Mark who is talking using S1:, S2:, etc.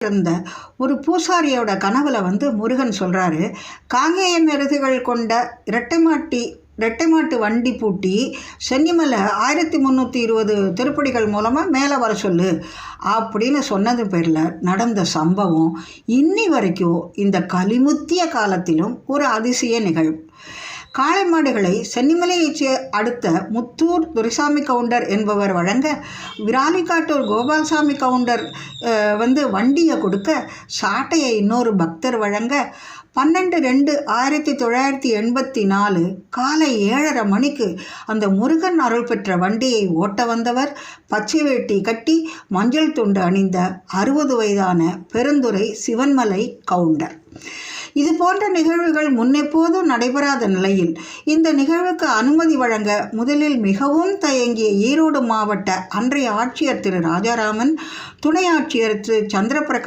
S1: இருந்த ஒரு பூசாரியோட கனவுல வந்து முருகன் சொல்றாரு காங்கேயம் எருதுகள் கொண்ட இரட்டைமாட்டி ரெட்டைமாட்டு வண்டி பூட்டி சென்னிமலை ஆயிரத்தி முந்நூற்றி இருபது திருப்படிகள் மூலமாக மேலே வர சொல்லு அப்படின்னு சொன்னது பேரில் நடந்த சம்பவம் இன்னி வரைக்கும் இந்த கலிமுத்திய காலத்திலும் ஒரு அதிசய நிகழ்வு. காளை மாடுகளை சென்னிமலையைச் சே- அடுத்த முத்தூர் துரைசாமி கவுண்டர் என்பவர் வழங்க விராலிக்காட்டூர் கோபால்சாமி கவுண்டர் வந்து வண்டியை கொடுக்க சாட்டையை இன்னொரு பக்தர் வழங்க பன்னெண்டு ரெண்டு ஆயிரத்தி தொள்ளாயிரத்தி எண்பத்தி நாலு காலை ஏழரை மணிக்கு அந்த முருகன் அருள் பெற்ற வண்டியை ஓட்ட வந்தவர். பச்சை வேட்டி கட்டி மஞ்சள் துண்டு அணிந்த அறுபது வயதான பெருந்துரை சிவன்மலை கவுண்டர். இது போன்ற நிகழ்வுகள் முன்னெப்போதும் நடைபெறாத நிலையில் இந்த நிகழ்வுக்கு அனுமதி வழங்க முதலில் மிகவும் தயங்கிய ஈரோடு மாவட்ட அன்றைய ஆட்சியர் திரு ராஜாராமன் துணை ஆட்சியர் திரு சந்திரபிரகாஷ்